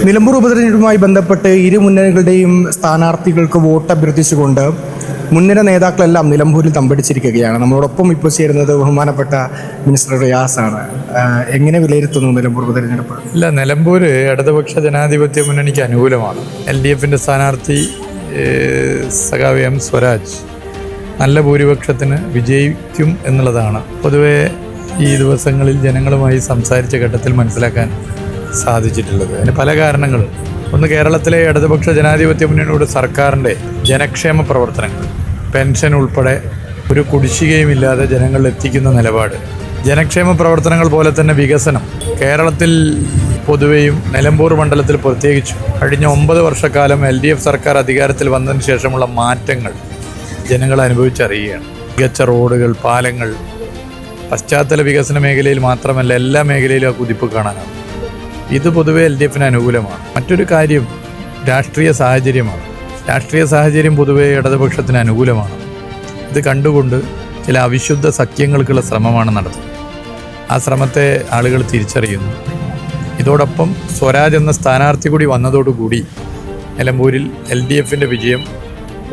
നിലമ്പൂർ ഉപതെരഞ്ഞെടുപ്പുമായി ബന്ധപ്പെട്ട് ഇരു മുന്നണികളുടെയും സ്ഥാനാർത്ഥികൾക്ക് വോട്ട് അഭ്യർത്ഥിച്ചുകൊണ്ട് മുൻനിര നേതാക്കളെല്ലാം നിലമ്പൂരിൽ തമ്പടിച്ചിരിക്കുകയാണ്. നമ്മളോടൊപ്പം ഇപ്പോൾ ചേരുന്നത് ബഹുമാനപ്പെട്ട മിനിസ്റ്റർ റിയാസാണ് എങ്ങനെ വിലയിരുത്തുന്നു നിലമ്പൂർ ഉപതെരഞ്ഞെടുപ്പ്? ഇല്ല നിലമ്പൂർ ഇടതുപക്ഷ ജനാധിപത്യ മുന്നണിക്ക് അനുകൂലമാണ്. എൽ ഡി എഫിന്റെ സ്ഥാനാർത്ഥി സഖാവ് എം സ്വരാജ് നല്ല ഭൂരിപക്ഷത്തിന് വിജയിക്കും എന്നുള്ളതാണ്. പൊതുവേ ഈ ദിവസങ്ങളിൽ ജനങ്ങളുമായി സംസാരിച്ച ഘട്ടത്തിൽ മനസ്സിലാക്കാൻ സാധിച്ചിട്ടുള്ളത്. അതിന് പല കാരണങ്ങളുണ്ട് ഒന്ന് കേരളത്തിലെ ഇടതുപക്ഷ ജനാധിപത്യ മുന്നണിയുടെ സർക്കാരിന്റെ ജനക്ഷേമ പ്രവർത്തനങ്ങൾ. പെൻഷൻ ഉൾപ്പെടെ ഒരു കുടിശ്ശികയുമില്ലാതെ ജനങ്ങളിൽ എത്തിക്കുന്ന നിലപാട്. ജനക്ഷേമ പ്രവർത്തനങ്ങൾ പോലെ തന്നെ വികസനം കേരളത്തിൽ പൊതുവെയും നിലമ്പൂർ മണ്ഡലത്തിൽ പ്രത്യേകിച്ചും കഴിഞ്ഞ ഒമ്പത് വർഷക്കാലം എൽ ഡി എഫ് സർക്കാർ അധികാരത്തിൽ വന്നതിന് ശേഷമുള്ള മാറ്റങ്ങൾ ജനങ്ങൾ അനുഭവിച്ചറിയുകയാണ്. മികച്ച റോഡുകൾ പാലങ്ങൾ പശ്ചാത്തല വികസന മേഖലയിൽ മാത്രമല്ല എല്ലാ മേഖലയിലും ആ കുതിപ്പ് കാണാനാകും. ഇത് പൊതുവെ എൽ ഡി എഫിന് അനുകൂലമാണ്. മറ്റൊരു കാര്യം രാഷ്ട്രീയ സാഹചര്യമാണ്. രാഷ്ട്രീയ സാഹചര്യം പൊതുവെ ഇടതുപക്ഷത്തിന് അനുകൂലമാണ്. ഇത് കണ്ടുകൊണ്ട് ചില അവിശുദ്ധ സഖ്യങ്ങൾക്കുള്ള ശ്രമമാണ് നടത്തുന്നത്. ആ ശ്രമത്തെ ആളുകൾ തിരിച്ചറിയുന്നു. ഇതോടൊപ്പം സ്വരാജ് എന്ന സ്ഥാനാർത്ഥി കൂടി വന്നതോടുകൂടി നിലമ്പൂരിൽ എൽ ഡി എഫിന്റെ വിജയം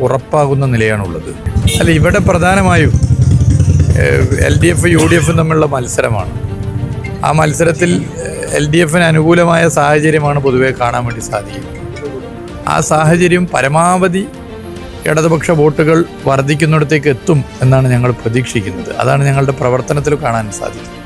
ഉറപ്പാകുന്ന നിലയാണുള്ളത്. അല്ല ഇവിടെ പ്രധാനമായും L D F U D എഫും തമ്മിലുള്ള മത്സരമാണ്. ആ മത്സരത്തിൽ എൽ ഡി എഫിന് അനുകൂലമായ സാഹചര്യമാണ് പൊതുവെ കാണാൻ വേണ്ടി സാധിക്കുന്നത്. ആ സാഹചര്യം പരമാവധി ഇടതുപക്ഷ വോട്ടുകൾ വർദ്ധിക്കുന്നിടത്തേക്ക് എത്തും എന്നാണ് ഞങ്ങൾ പ്രതീക്ഷിക്കുന്നത്. അതാണ് ഞങ്ങളുടെ പ്രവർത്തനത്തിൽ കാണാൻ സാധിക്കുന്നത്.